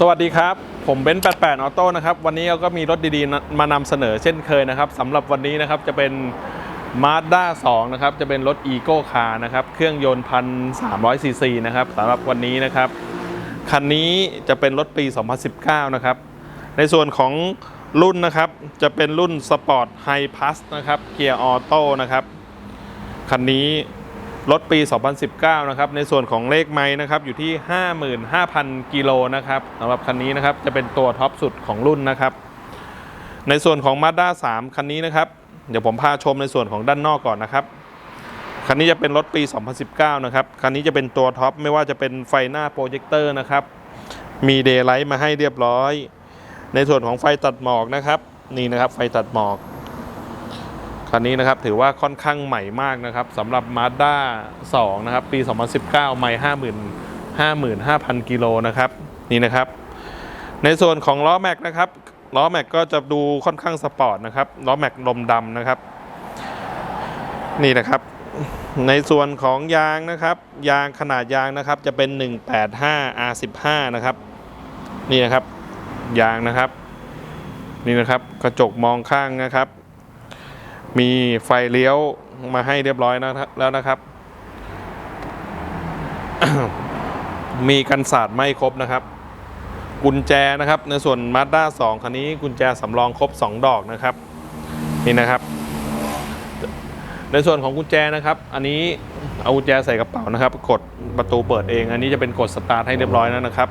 สวัสดีครับ ผมเบนซ์88ออโต้นะครับ วันนี้เราก็มีรถดีๆ มานำเสนอเช่นเคยนะครับสำหรับวันนี้นะครับจะเป็น Mazda 2 นะครับ จะเป็นรถ Eco Car นะครับ เครื่องยนต์พันสามร้อยซีซีนะครับสำหรับวันนี้นะครับ คันนี้จะเป็นรถปี 2019 นะครับ ในส่วนของรุ่นนะครับ จะเป็นรุ่น Sport High Plus นะครับ เกียร์ออโต้นะครับ คันนี้ รถปี 2019 นะครับ ในส่วนของเลขไม้นะครับ อยู่ที่ 55,000 กิโลนะครับสำหรับคันนี้นะครับ จะเป็นตัวท็อปสุดของรุ่นนะครับ ในส่วนของ Mazda 3 คันนี้นะครับ เดี๋ยวผมพาชมในส่วนของด้านนอกก่อนนะครับ คันนี้จะเป็นรถปี 2019 นะครับ คันนี้จะเป็นตัวท็อป ไม่ว่าจะเป็นไฟหน้าโปรเจคเตอร์นะครับ มีเดย์ไลท์มาให้เรียบร้อย ในส่วนของไฟตัดหมอกนะครับ นี่นะครับ ไฟตัดหมอก คันนี้นะครับถือว่าค่อนข้างใหม่มากนะครับสำหรับ Mazda 2 นะครับ ปี 2019ใหม่50,000 55,000 กิโลนะครับนี่นะครับ ในส่วนของล้อแม็กนะครับล้อแม็กก็จะดูค่อนข้างสปอร์ตนะครับล้อแม็กลมดำนะครับ นี่นะครับ ในส่วนของยางนะครับ ยางขนาดยางนะครับ จะเป็น 185 R15 นะครับ นี่นะครับ ยางนะครับ นี่นะครับ กระจกมองข้างนะครับ มีไฟเลี้ยวมาให้เรียบร้อยนะแล้วนะครับ มีกันศาสตร์ไม่ครบนะครับ กุญแจนะครับ ในส่วน Mazda 2คันนี้กุญแจสำรองครบ 2 ดอกนะครับ นี่นะครับ ในส่วนของกุญแจนะครับ อันนี้เอากุญแจใส่กระเป๋านะครับ กดประตูเปิดเอง อันนี้จะเป็นกดสตาร์ทให้เรียบร้อยแล้วนะครับ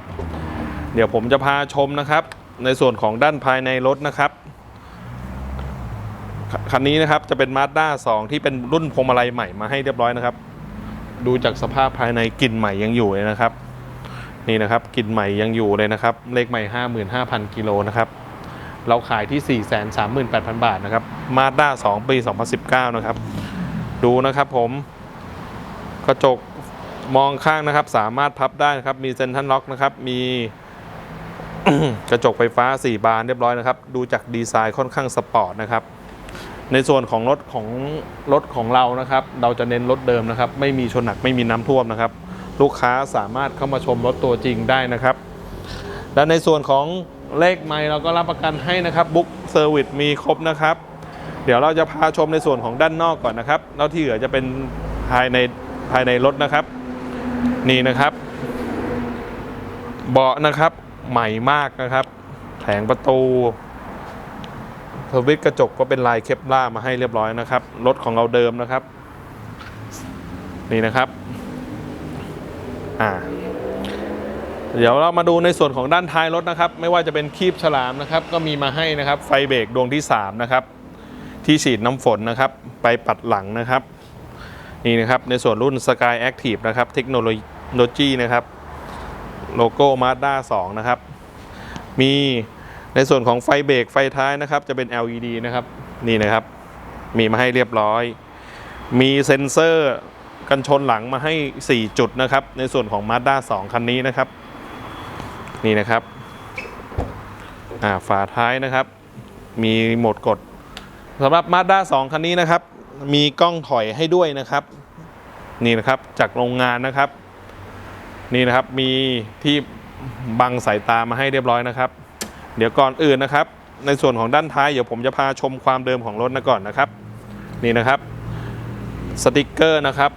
เดี๋ยวผมจะพาชมนะครับ ในส่วนของด้านภายในรถนะครับ คันนี้นะครับจะเป็น Mazda 2 ที่เป็นรุ่นพวงมาลัยใหม่มาให้เรียบร้อยนะครับ ดูจากสภาพภายในกลิ่นใหม่ยังอยู่เลยนะครับ นี่นะครับกลิ่นใหม่ยังอยู่เลยนะครับ เลขใหม่ 55,000กิโลนะครับเราขายที่ 438,000 บาทนะครับ Mazda 2 ปี 2019 นะครับ ดูนะครับผม กระจกมองข้างนะครับ สามารถพับได้นะครับ มีเซ็นทรัลล็อกนะครับ มีกระจกไฟฟ้า 4 บานเรียบร้อยนะครับ ดูจากดีไซน์ค่อนข้างสปอร์ตนะครับ ในส่วนของรถของรถของเรานะครับ เราจะเน้นรถเดิมนะครับ ไม่มีชนหนักไม่มีน้ำท่วมนะครับ ลูกค้าสามารถเข้ามาชมรถตัวจริงได้นะครับ และในส่วนของเลขไมล์เราก็รับประกันให้นะครับบุ๊กเซอร์วิสมีครบนะครับ เดี๋ยวเราจะพาชมในส่วนของด้านนอกก่อนนะครับ แล้วที่เหลือจะเป็นภายในภายในรถนะครับ นี่นะครับ เบาะนะครับใหม่มากนะครับ แผงประตู สวิตกระจกก็เป็นลายเคปล่ามาให้เรียบร้อยนะครับ รถของเราเดิมนะครับ นี่นะครับ อ่า เดี๋ยวเรามาดูในส่วนของด้านท้ายรถนะครับ ไม่ว่าจะเป็นคีบฉลามนะครับ ก็มีมาให้นะครับ ไฟเบรกดวงที่3นะครับที่ฉีดน้ำฝนนะครับ ไปปัดหลังนะครับ นี่นะครับในส่วนรุ่น Sky Active นะครับเทคโนโลยีนะครับ โลโก้ Mazda 2 นะครับ มี ในส่วนของไฟเบรกไฟท้ายนะครับ จะเป็น LED นะครับนี่นะครับ มีมาให้เรียบร้อย มีเซ็นเซอร์กันชนหลังมาให้ 4 จุดนะครับ ในส่วนของ Mazda 2 คันนี้นะครับ นี่นะครับอ่าฝาท้ายนะครับ มีโหมดกดสำหรับ Mazda 2 คันนี้นะครับ มีกล้องถอยให้ด้วยนะครับ นี่นะครับจากโรงงานนะครับ นี่นะครับมีที่บังสายตามาให้เรียบร้อยนะครับ เดี๋ยวก่อนอื่นนะครับ ในส่วนของด้านท้ายเดี๋ยวผมจะพาชมความเดิมของรถนะก่อนนะครับ นี่นะครับสติกเกอร์นะครับ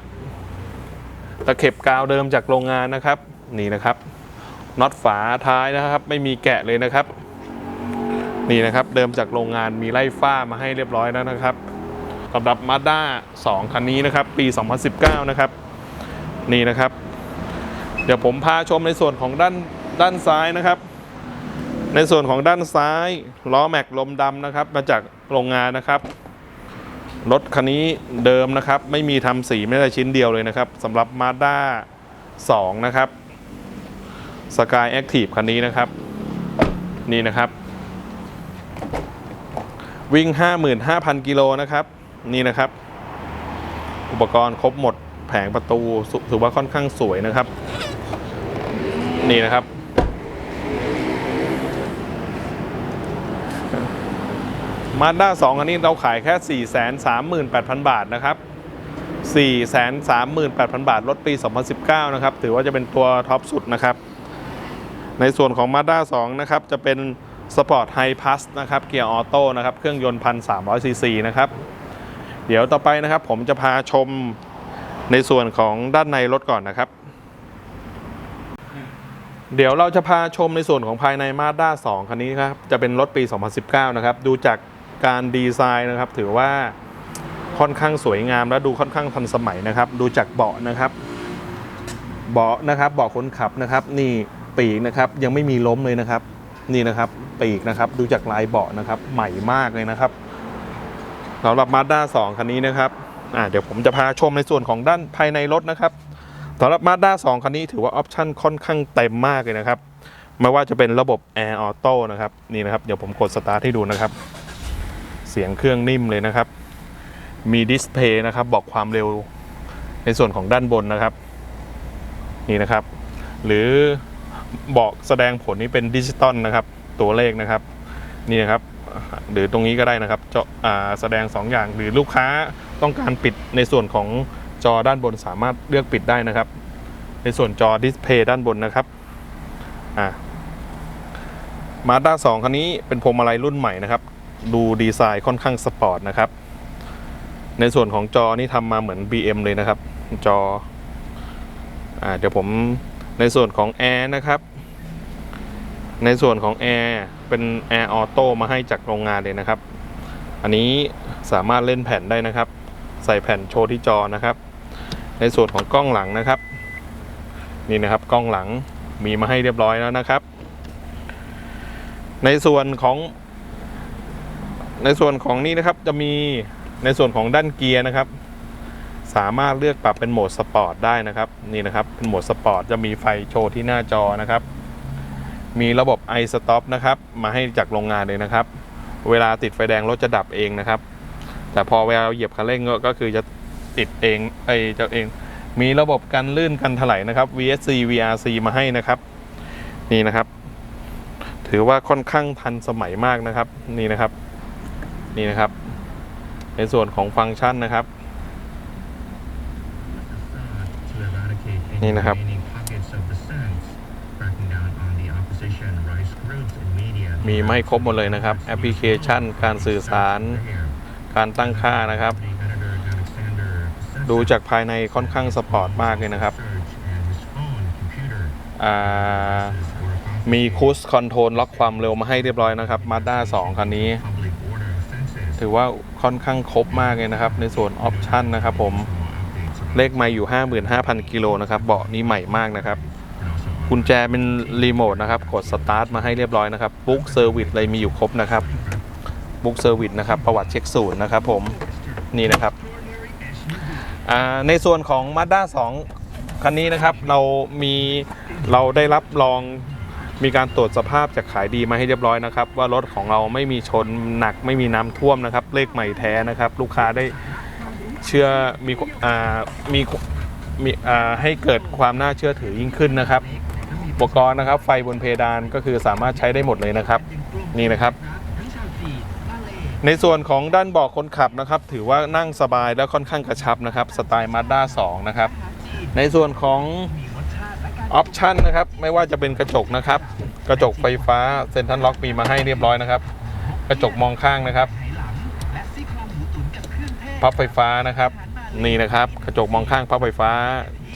ตะเข็บกาวเดิมจากโรงงานนะครับ นี่นะครับน็อตฝาท้ายนะครับ ไม่มีแกะเลยนะครับ นี่นะครับ เดิมจากโรงงานมีไล่ฝ้ามาให้เรียบร้อยแล้วนะครับสำหรับ Mazda 2คันนี้นะครับ ปี 2019 นะครับ นี่นะครับ เดี๋ยวผมพาชมในส่วนของด้านด้านซ้ายนะครับ ในส่วนของด้านซ้ายล้อแม็กลมดำนะครับ มาจากโรงงานนะครับ รถคันนี้เดิมนะครับ ไม่มีทำสีไม่ได้ชิ้นเดียวเลยนะครับสำหรับ Mazda 2 นะครับ Sky Active คันนี้นะครับ นี่นะครับ วิ่ง 55,000 กิโลนะครับ นี่นะครับ อุปกรณ์ครบหมดแผงประตูถือว่าค่อนข้างสวยนะครับ นี่นะครับ มาด้า2อันนี้เราขายแค่ 438,000 บาทนะครับ 438,000 บาท รถปี 2019 นะครับ ถือว่าจะเป็นตัวท็อปสุดนะครับ ในส่วนของ Mazda 2 นะครับ จะเป็น Sport High Plus นะครับ เกียร์ออโต้นะครับ เครื่องยนต์ 1,300 ซีซีนะครับ เดี๋ยวต่อไปนะครับ ผมจะพาชมในส่วนของด้านในรถก่อนนะครับ เดี๋ยวเราจะพาชมในส่วนของภายใน Mazda 2 คันนี้ครับ จะเป็นรถปี 2019 นะครับ ดูจาก การดีไซน์นะครับ ถือว่าค่อนข้างสวยงามและดูค่อนข้างทันสมัยนะครับ ดูจากเบาะนะครับ เบาะนะครับเบาะคนขับนะครับ นี่ปีกนะครับยังไม่มีล้มเลยนะครับ นี่นะครับปีกนะครับ ดูจากลายเบาะนะครับ ใหม่มากเลยนะครับสำหรับ Mazda 2 คันนี้นะครับเดี๋ยวผมจะพาชมในส่วนของด้านภายในรถนะครับสำหรับ Mazda 2 คันนี้ถือว่าออปชั่นค่อนข้างเต็มมากเลยนะครับ ไม่ว่าจะเป็นระบบ Air Auto นะครับ นี่นะครับ เดี๋ยวผมกดสตาร์ทให้ดูนะครับ สียงเครื่องนิ่มเลยนะครับ มีดิสเพย์นะครับบอกความเร็วในส่วนของด้านบนนะครับ นี่นะครับ หรือบอกแสดงผลนี้เป็นดิจิตอลนะครับ ตัวเลขนะครับ นี่นะครับ หรือตรงนี้ก็ได้นะครับจอแสดง 2 อย่างหรือลูกค้าต้องการปิดในส่วนของจอด้านบนสามารถเลือกปิดได้นะครับ ในส่วนจอดิสเพย์ด้านบนนะครับอ่ามาด้า2คันนี้เป็นพวงมาลัยรุ่นใหม่นะครับ ดูดีไซน์ค่อนข้างสปอร์ตนะครับ ในส่วนของจอนี่ทำมาเหมือน BM เลยนะครับ จออเดี๋ยวผมในส่วนของแอร์นะครับ ในส่วนของแอร์เป็นแอร์ออโต้มาให้จากโรงงานเลยนะครับ อันนี้สามารถเล่นแผ่นได้นะครับ ใส่แผ่นโชว์ที่จอนะครับ ในส่วนของกล้องหลังนะครับ นี่นะครับกล้องหลังมีมาให้เรียบร้อยแล้วนะครับ ในส่วนของ ในส่วนของนี้นะครับจะมีในส่วนของด้านเกียร์นะครับ สามารถเลือกปรับเป็นโหมดสปอร์ตได้นะครับนี่นะครับเป็นโหมดสปอร์ตจะมีไฟโชว์ที่หน้าจอนะครับ มีระบบ i stop นะครับ มาให้จากโรงงานเลยนะครับ เวลาติดไฟแดงรถจะดับเองนะครับ แต่พอเวลาเราเหยียบคันเร่งก็คือจะติดเองไอ้จะเอง มีระบบกันลื่นกันถลายนะครับ VSC VRC มาให้นะครับ นี่นะครับ ถือว่าค่อนข้างทันสมัยมากนะครับ นี่นะครับ นี่นะครับ ในส่วนของฟังก์ชันนะครับ นี่นะครับ มีไม่ครบหมดเลยนะครับ แอปพลิเคชัน การสื่อสาร การตั้งค่านะครับ ดูจากภายในค่อนข้างสปอร์ตมากเลยนะครับ มีคูสคอนโทรลล็อกความเร็วมาให้เรียบร้อยนะครับ Mazda 2คันนี้ ถือว่าค่อนข้างครบมากเลยนะครับ ในส่วนออปชันนะครับผมเลขไม่อยู่ 55,000 กิโลนะครับเบาะนี้ใหม่มากนะครับกุญแจเป็นรีโมทนะครับ กดสตาร์ทมาให้เรียบร้อยนะครับบุ๊กเซอร์วิสเลยมีอยู่ครบนะครับบุ๊กเซอร์วิสนะครับ ประวัติเช็คศูนย์นะครับผมนี่นะครับในส่วนของ Mazda 2 คันนี้นะครับเรามีเราได้รับรอง มีการตรวจสภาพจากขายดีมาให้เรียบร้อยนะครับ ว่ารถของเราไม่มีชนหนักไม่มีน้ำท่วมนะครับ เลขใหม่แท้นะครับ ลูกค้าได้เชื่อมีอ่ามีมีอ่าให้เกิดความน่าเชื่อถือยิ่งขึ้นนะครับ อุปกรณ์นะครับ ไฟบนเพดานก็คือสามารถใช้ได้หมดเลยนะครับ นี่นะครับ ในส่วนของด้านเบาะคนขับนะครับ ถือว่านั่งสบายและค่อนข้างกระชับนะครับสไตล์ Mazda 2นะครับ ในส่วนของ ออปชันนะครับไม่ว่าจะเป็นกระจกนะครับ กระจกไฟฟ้าเซ็นทรัลล็อกมีมาให้เรียบร้อยนะครับ กระจกมองข้างนะครับพับไฟฟ้านะครับ นี่นะครับ กระจกมองข้างพับไฟฟ้า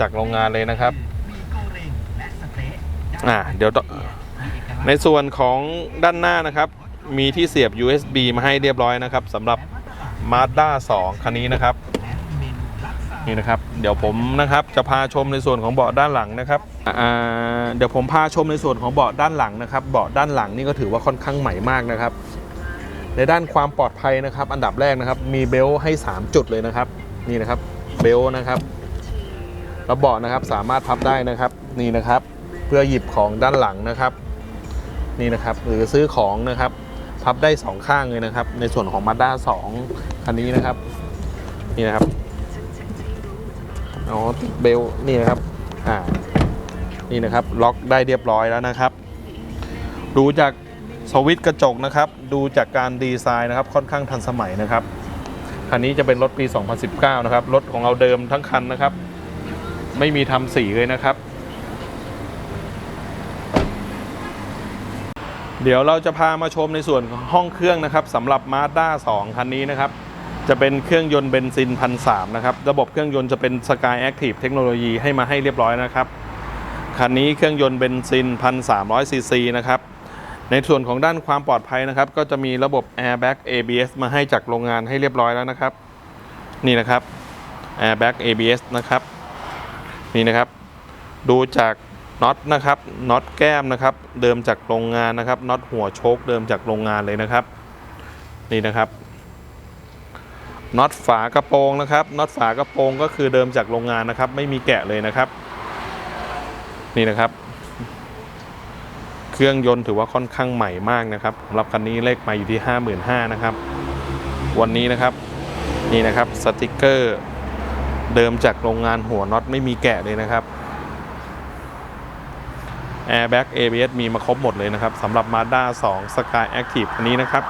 จากโรงงานเลยนะครับอ่าเดี๋ยวต่อในส่วนของด้านหน้านะครับ มีที่เสียบ USB มาให้เรียบร้อยนะครับสำหรับ Mazda 2 คันนี้นะครับ นี่นะครับเดี๋ยวผมนะครับจะพาชมในส่วนของเบาะด้านหลังนะครับเดี๋ยวผมพาชมในส่วนของเบาะด้านหลังนะครับเบาะด้านหลังนี่ก็ถือว่าค่อนข้างใหม่มากนะครับ ในด้านความปลอดภัยนะครับ อันดับแรกนะครับ มีเบลต์ให้ 3 จุดเลยนะครับ นี่นะครับเบลต์นะครับแล้วเบาะนะครับสามารถพับได้นะครับนี่นะครับ เพื่อหยิบของด้านหลังนะครับ นี่นะครับหรือซื้อของนะครับพับได้สองข้างเลยนะครับ ในส่วนของ Mazda 2คันนี้นะครับ นี่นะครับ อ๋อติดเบลนี่นะครับอ่านี่นะครับล็อกได้เรียบร้อยแล้วนะครับ ดูจากสวิตช์กระจกนะครับ ดูจากการดีไซน์นะครับ ค่อนข้างทันสมัยนะครับคันนี้จะเป็นรถปี 2019 นะครับ รถของเราเดิมทั้งคันนะครับ ไม่มีทำสีเลยนะครับ เดี๋ยวเราจะพามาชมในส่วนของห้องเครื่องนะครับสำหรับ Mazda 2 คันนี้นะครับ จะเป็นเครื่องยนต์เบนซินพันสนะครับ ระบบเครื่องยนต์จะเป็น Sky Active เทคโนโลยีให้มาให้เรียบร้อยนะครับ คันนี้เครื่องยนต์เบนซินพันสามซีซีนะครับ ในส่วนของด้านความปลอดภัยนะครับ ก็จะมีระบบ Airbag ABS มาให้จากโรงงานให้เรียบร้อยแล้วนะครับ นี่นะครับ Airbag ABS นะครับ นี่นะครับ ดูจากน็อตนะครับ น็อตแก้มนะครับ เดิมจากโรงงานนะครับ น็อตหัวโชคเดิมจากโรงงานเลยนะครับ นี่นะครับ น็อตฝากระโปรงนะครับน็อตฝากระโปรงก็คือเดิมจากโรงงานนะครับ ไม่มีแกะเลยนะครับ นี่นะครับ เครื่องยนต์ถือว่าค่อนข้างใหม่มากนะครับสำหรับคันนี้เลขมาอยู่ที่ 55,000นะครับ วันนี้นะครับนี่นะครับสติกเกอร์เดิมจากโรงงานหัวน็อตไม่มีแกะเลยนะครับ Airbag ABS มีมาครบหมดเลยนะครับสำหรับ Mazda 2 Sky Active คันนี้นะครับ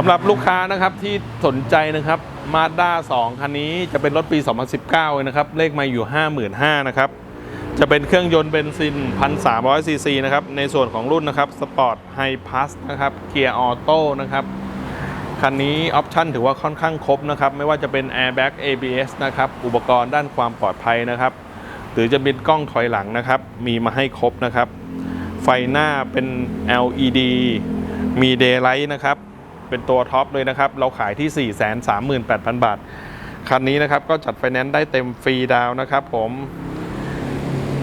สำหรับลูกค้านะครับที่สนใจนะครับ Mazda 2คันนี้จะเป็นรถปี 2019เลยนะครับ เลขมาอยู่ 55,000นะครับ จะเป็นเครื่องยนต์เบนซิน 1,300 ซีซีนะครับ ในส่วนของรุ่นนะครับ Sport High Plus นะครับ เกียร์ออโต้นะครับ คันนี้ออปชั่นถือว่าค่อนข้างครบนะครับ ไม่ว่าจะเป็น Airbag ABS นะครับ อุปกรณ์ด้านความปลอดภัยนะครับ หรือจะเป็นกล้องถอยหลังนะครับ มีมาให้ครบนะครับ ไฟหน้าเป็น LED มี Daylight นะครับ เป็นตัวท็อปเลยนะครับ เราขายที่ 438,000 บาท คันนี้นะครับก็จัดไฟแนนซ์ได้เต็มฟรีดาวนะครับผม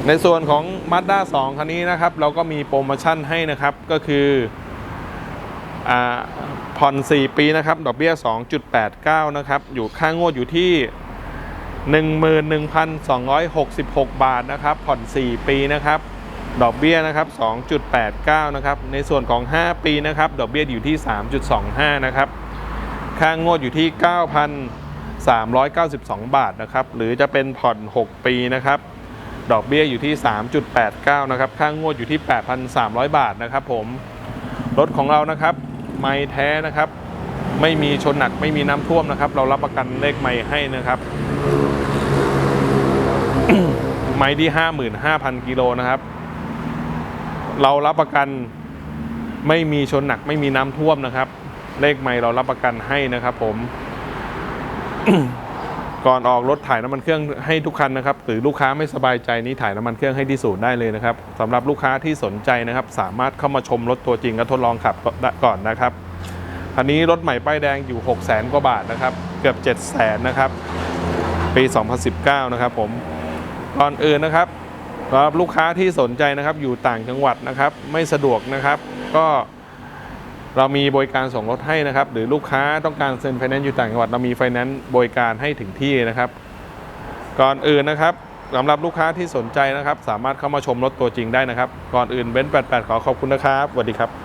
ในส่วนของ Mazda 2 คันนี้นะครับ เราก็มีโปรโมชั่นให้นะครับก็คือผ่อน 4 ปีนะครับ ดอกเบี้ย 2.89 นะครับ อยู่ค่างวดอยู่ที่ 11,266 บาทนะครับ ผ่อน 4 ปีนะครับ ดอกเบี้ยนะครับ 2.89 นะครับ ในส่วนของ 5 ปีนะครับ ดอกเบี้ยอยู่ที่ 3.25 นะครับ ค่างวดอยู่ที่ 9,392 บาทนะครับ หรือจะเป็นผ่อน 6 ปีนะครับ ดอกเบี้ยอยู่ที่ 3.89 นะครับ ค่างวดอยู่ที่ 8,300 บาทนะครับผม รถของเรานะครับ ไม้แท้นะครับ ไม่มีชนหนัก ไม่มีน้ำท่วมนะครับ เรารับประกันเลขไม้ให้นะครับไม้ที่ 55,000 กิโลนะครับ เรารับประกันไม่มีชนหนักไม่มีน้ำท่วมนะครับ เลขไม้เรารับประกันให้นะครับ ผม ก่อนออกรถถ่ายน้ำมันเครื่องให้ทุกคันนะครับ หรือลูกค้าไม่สบายใจนี้ถ่ายน้ำมันเครื่องให้ที่ศูนย์ได้เลยนะครับสำหรับลูกค้าที่สนใจนะครับ สามารถเข้ามาชมรถตัวจริงและทดลองขับก่อนนะครับคันนี้รถใหม่ป้ายแดงอยู่ 6 0 0 0 0 0กว่าบาทนะครับ เกือบ 7 0 0 0 0 0นะครับ ปี 2019 นะครับผมก่อนอื่นนะครับ สำหรับลูกค้าที่สนใจนะครับอยู่ต่างจังหวัดนะครับ ไม่สะดวกนะครับ ก็เรามีบริการส่งรถให้นะครับ หรือลูกค้าต้องการเซ็นไฟแนนซ์อยู่ต่างจังหวัดเรามีไฟแนนซ์บริการให้ถึงที่นะครับ ก่อนอื่นนะครับสำหรับลูกค้าที่สนใจนะครับ สามารถเข้ามาชมรถตัวจริงได้นะครับ ก่อนอื่นเบนซ์88ขอขอบคุณนะครับสวัสดีครับ